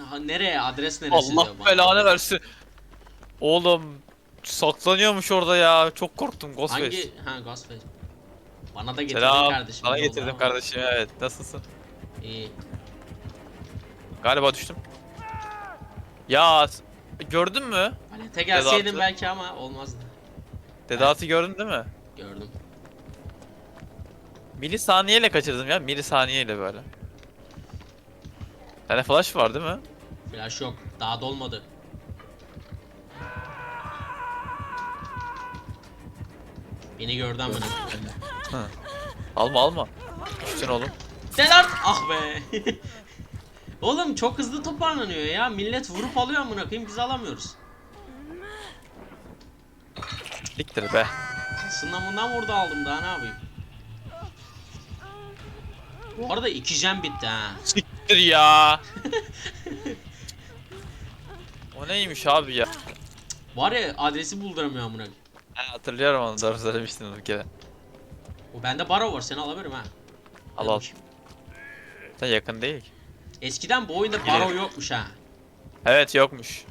Ha, nereye? Adres neresi Allah diyor bana. belanı versin. Oğlum saklanıyormuş orada ya. Çok korktum Ghostface. Hangi? Ha Ghostface. Bana da getirdin Selam. kardeşim. Sana getirdim ama. kardeşim evet. Nasılsın? İyi. Galiba düştüm. Ya s- gördün mü? Palete gelseydin Vedat'ı- belki ama olmazdı. Dedatı gördün değil mi? Gördüm. Milisaniyeyle kaçırdım ya. Milisaniyeyle böyle. Sende flash var değil mi? Flash yok. Daha dolmadı. Beni gördü amına. Alma alma. Düştün oğlum. Selam. Ah be. Oğlum çok hızlı toparlanıyor ya. Millet vurup alıyor amına koyayım biz alamıyoruz. Siktir be. Aslında bundan burada aldım daha ne yapayım. Bu arada iki jam bitti ha. Siktir ya. o neymiş abi ya? Var ya adresi bulduramıyor amına. Ha, hatırlıyorum onu doğru söylemiştin bir kere. O bende baro var seni alabilirim ha. Al al. Sen yakın değil ki. Eskiden bu oyunda baro yokmuş ha. Evet yokmuş.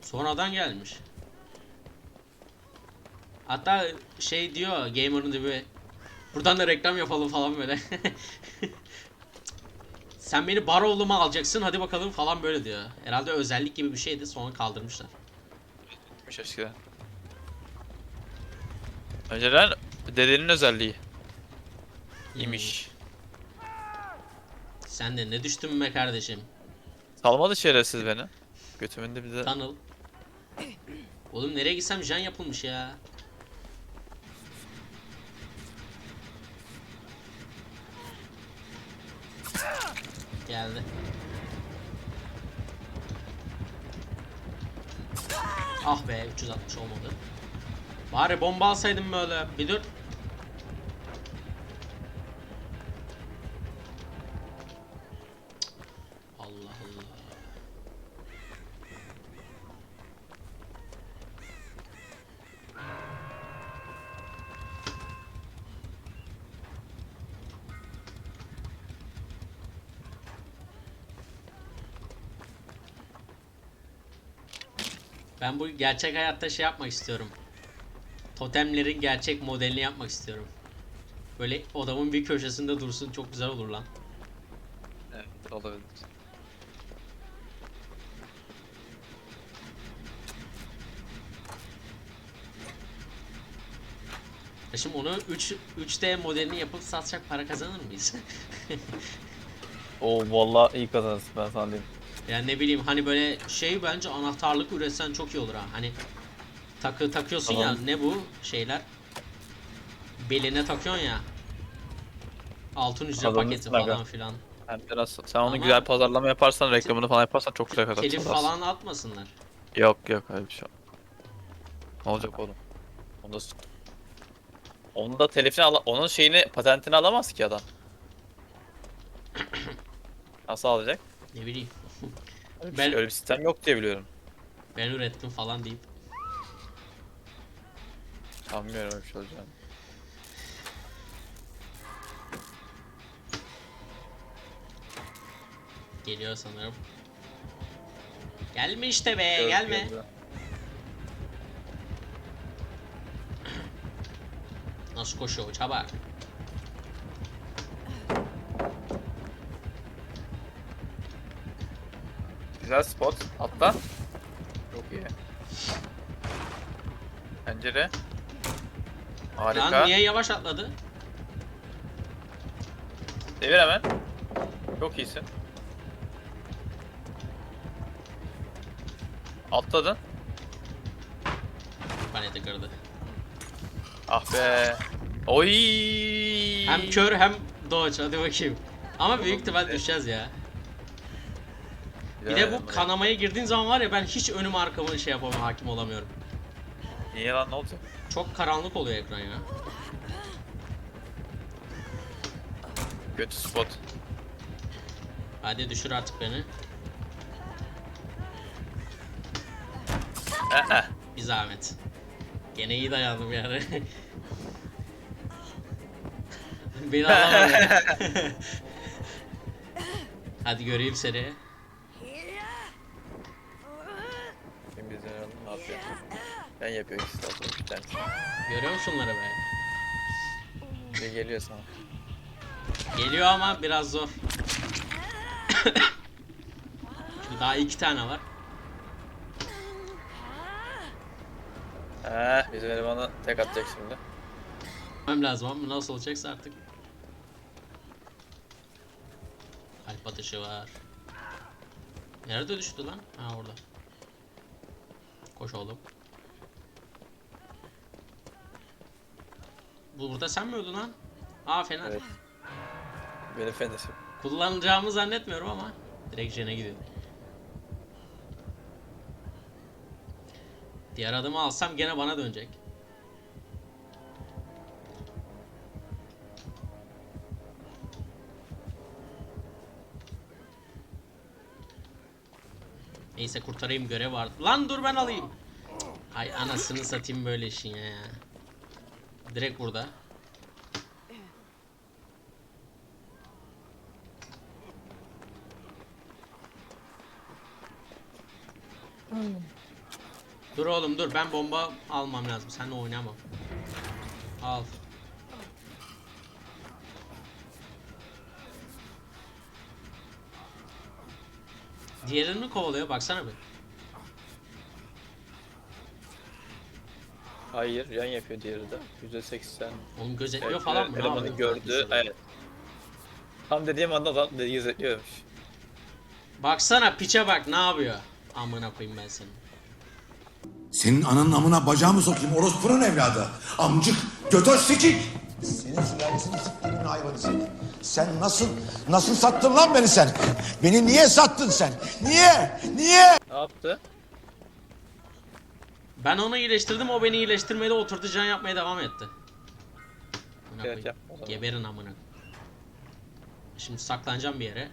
Sonradan gelmiş. Hatta şey diyor Gamer'ın dibi. Buradan da reklam yapalım falan böyle. Sen beni Barrow'lu mu alacaksın hadi bakalım falan böyle diyor. Herhalde özellik gibi bir şeydi sonra kaldırmışlar. Yokmuş eskiden. Önceden dedenin özelliği. imiş. Sen de ne düştün be kardeşim. Salmadı şerefsiz beni. Götümün de bize. Tunnel. Oğlum nereye gitsem jen yapılmış ya. Geldi. Ah be 360 olmadı. Bari bomba alsaydım böyle. Bir dur. Ben bu gerçek hayatta şey yapmak istiyorum. Totemlerin gerçek modelini yapmak istiyorum. Böyle odamın bir köşesinde dursun çok güzel olur lan. Evet olabilir. Ya Şimdi onu 3 3D modelini yapıp satacak para kazanır mıyız? Oo vallahi iyi kazanırsın ben sana diyeyim. Yani ne bileyim hani böyle şey bence anahtarlık üretsen çok iyi olur ha. Hani takı takıyorsun ya Tamam. ne bu şeyler? Beline takıyorsun ya. Altın hücre Adamın paketi falan filan. Hem biraz sen onu Ama- güzel pazarlama yaparsan reklamını falan yaparsan çok güzel kazanırsın. Telif falan atmasınlar. Yok yok öyle bir şey. Ne olacak oğlum? Onda onun da telifini ala onun şeyini patentini alamaz ki adam. Nasıl alacak? Ne bileyim. Ben- öyle bir sistem yok diye biliyorum. Ben ürettim falan deyip. Sanmıyorum öyle bir şey olacağını. Geliyor sanırım. Gelme işte be Gördüm, gelme. Nasıl koşuyor çabuk. Güzel spot. Atla. Çok iyi. Pencere. Harika. Lan niye yavaş atladı? Devir hemen. Çok iyisin. Atladın. Panete kırdı. Ah be. Oy. Hem kör hem dodge hadi bakayım. Ama büyük ihtimal düşeceğiz ya. Bir de bu kanamaya girdiğin zaman var ya ben hiç önüm arkamı şey yapamam hakim olamıyorum. Niye lan ne olacak? Çok karanlık oluyor ekran ya. Kötü spot. Hadi düşür artık beni. Eh, Bir zahmet. Gene iyi dayandım yani. Beni alamadın. Hadi göreyim seni. Yapıyor. Ben yapıyor ikisi de bir tanesi. Görüyor musun onları be? Bir geliyor sana. Geliyor ama biraz zor. Daha iki tane var. Eee bizim elemanı tek atacak şimdi. Bilmem lazım ama nasıl olacaksa artık. Kalp atışı var. Nerede düştü lan? Ha orada. Koş oğlum. Bu burada sen mi öldün lan? Aa fener. Evet. Benim fenerim. Kullanacağımı zannetmiyorum ama direkt jene gidiyor. Diğer adımı alsam gene bana dönecek. Neyse kurtarayım görev var. Lan dur ben alayım. Ay anasını satayım böyle işin ya. Direkt burada. Dur oğlum dur ben bomba almam lazım. Seninle oynamam. Al. Diğerini mi kovalıyor? Baksana bir. Hayır yan yapıyor diğeri de. %80. Oğlum gözetliyor Evet, falan mı? Ne Elemanı yapıyor? gördü. Evet. Tam dediğim anda da dedi gözetliyormuş. Baksana piçe bak ne yapıyor? Amına koyayım ben seni. Senin ananın amına bacağımı sokayım orospunun evladı. Amcık, götöz sikik. Senin sülalesini siktiğimin hayvanı seni. Sen nasıl, nasıl sattın lan beni sen? Beni niye sattın sen? Niye? Niye? Ne yaptı? Ben onu iyileştirdim o beni iyileştirmedi oturdu can yapmaya devam etti. Amına Evet, koyayım. yap o zaman. Geberin amına. Şimdi saklanacağım bir yere.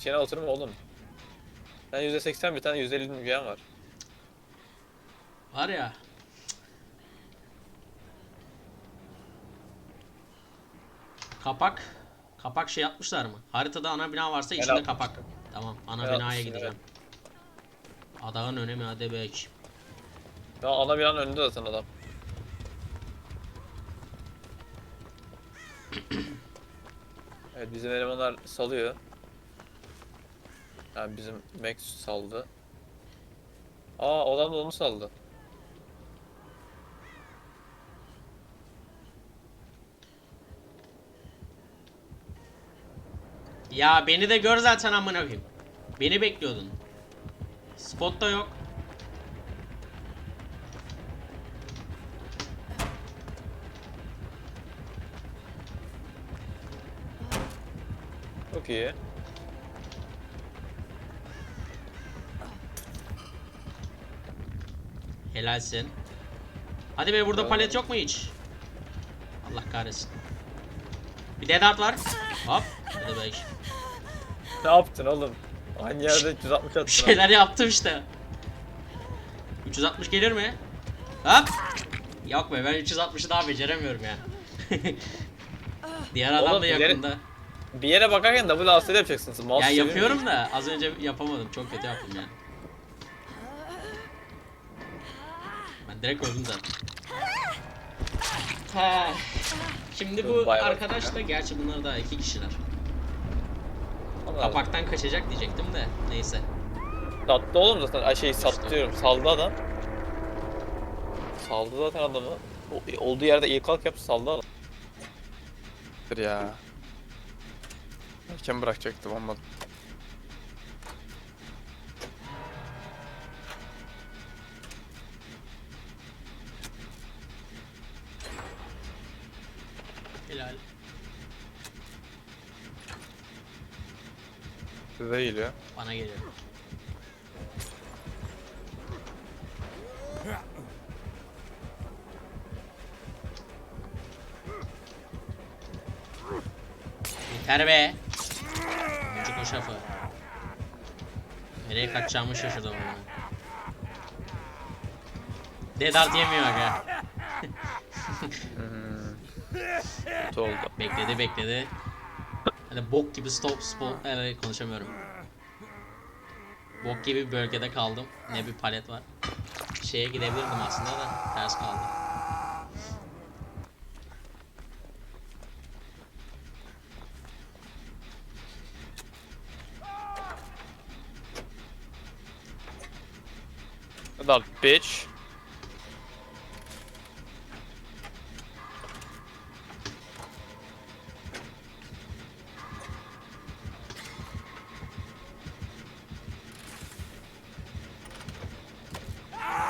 Şene oturma oğlum. Sen %80 bir tane %50 yan var. Var ya. Kapak. Kapak şey yapmışlar mı? Haritada ana bina varsa içinde atmıştım. kapak. Tamam ana Ben binaya gideceğim. Adağın önemi hadi bek. Ya ana bir an önünde zaten adam. evet bizim elemanlar salıyor. Yani bizim Max saldı. Aa olan da onu saldı. Ya beni de gör zaten amına koyayım. Beni bekliyordun. Spot da yok. Çok iyi. Helalsin. Hadi be burada palet yok mu hiç? Allah kahretsin. Bir dead art var. Hop. Hadi be. Ne yaptın oğlum? Aynı yerde 360 attın. Bir şeyler yaptım işte. 360 gelir mi? Hop. Yok be ben 360'ı daha beceremiyorum ya. Diğer adam Oğlum, da yakında. Bir yere bakarken double asıl yapacaksın. Mouse Ya yapıyorum da az önce yapamadım. Çok kötü yaptım yani. Ben direkt öldüm zaten. Ha. Şimdi bu arkadaş da gerçi bunlar da iki kişiler. Allah Kapaktan kaçacak diyecektim de neyse. Sattı oğlum zaten. Ay şey sattı diyorum. Saldı adam. Saldı zaten adamı. O- olduğu yerde ilk kalk yaptı saldı adam. ya. Erken bırakacaktım olmadı. Helal. Size geliyor. Bana geliyor. Yeter be. Çocuk o şafı. Nereye kaçacağımı şaşırdım ama. Dead Art yemiyor aga. Kötü oldu. Bekledi bekledi. Hani bok gibi stop spot. Evet konuşamıyorum. Bok gibi bölgede kaldım. Ne bir palet var. Şeye gidebilirdim aslında da ters kaldı. Lan bitch.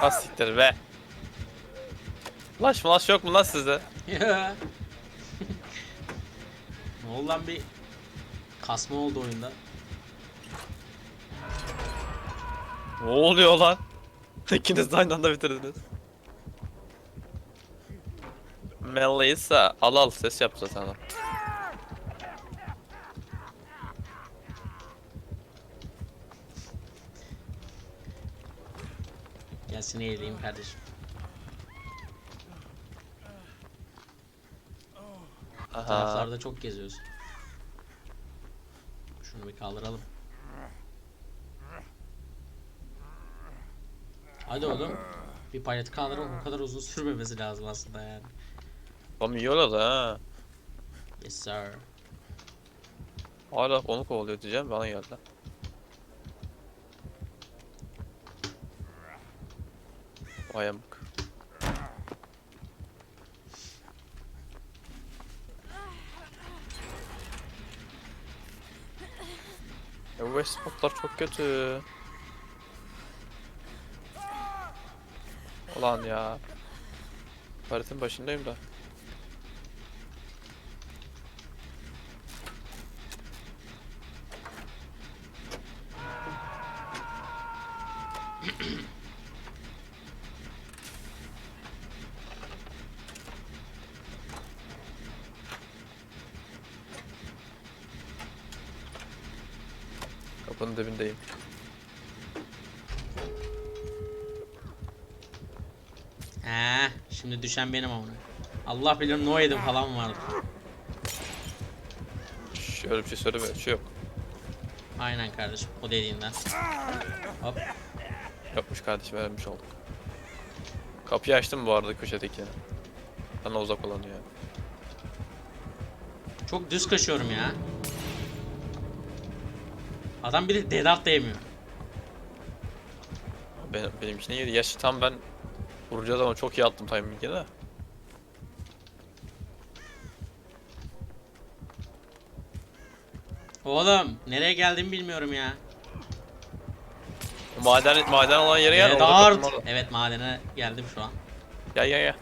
Az siktir be. Flash flash yok mu lan sizde? ne oldu lan bir kasma oldu oyunda. Ne oluyor lan? İkiniz de aynı anda bitirdiniz. Melissa al al ses yap zaten Gel seni eğileyim kardeşim. Aha. Taraflarda çok geziyoruz. Şunu bir kaldıralım. Hadi oğlum. Bir paleti kaldıralım. Bu kadar uzun sürmemesi lazım aslında yani. Tam iyi oldu ha. Yes sir. Hala onu kovalıyor diyeceğim bana geldi. Vay amık. Ya spotlar çok kötü. Ulan ya. Haritanın başındayım da. Kapının dibindeyim. He, şimdi düşen benim ama. Allah bilir no yedim falan vardı. Şöyle bir şey söyleme, şey yok. Aynen kardeşim o dediğinden. Hop. Yapmış kardeşim vermiş olduk. Kapıyı açtım bu arada köşedeki. Bana uzak olanı ya. Çok düz kaçıyorum ya. Adam biri dedart değmiyor. Benim, benim için iyiydi. Yaşı tam ben vuracağız ama çok iyi attım timing'i de. Oğlum nereye geldiğimi bilmiyorum ya. Maden, maden olan yere gel. orada. Evet madene geldim şu an. Gel gel gel.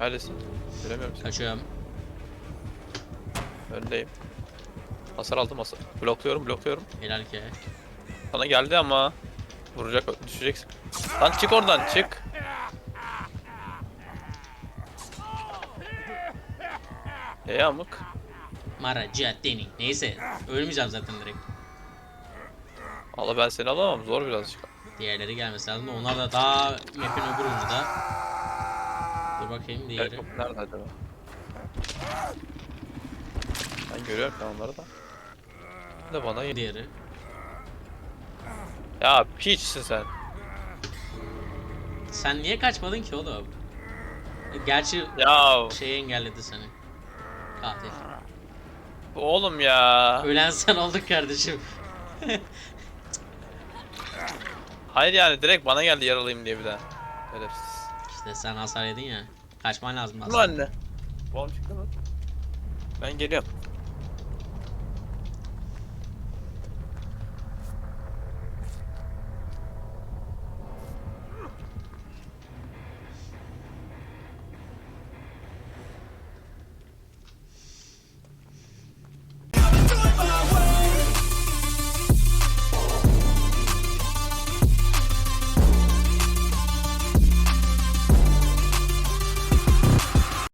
Neredesin? Göremiyorum seni. Kaçıyorum. Öndeyim. Hasar aldım hasar. Blokluyorum blokluyorum. Helal ki. Sana geldi ama. Vuracak düşeceksin. Lan çık oradan çık. E amık. Mara Ciattini. Neyse ölmeyeceğim zaten direkt. Valla ben seni alamam zor birazcık. Diğerleri gelmesi lazım onlar da daha map'in öbür ucunda. Dur bakayım diğeri. Nerede acaba? Ben görüyorum ben onları da. De bana geliyor. Diğeri. Ya piçsin sen. Sen niye kaçmadın ki oğlum? Gerçi Ya şey engelledi seni. Katil. oğlum ya. Ölen sen oldun kardeşim. Hayır yani direkt bana geldi yaralıyım diye bir daha. Şerefsiz. İşte sen hasar yedin ya. Kaçman lazım Bu aslında. anne. Babam çıktı mı? Ben geliyorum.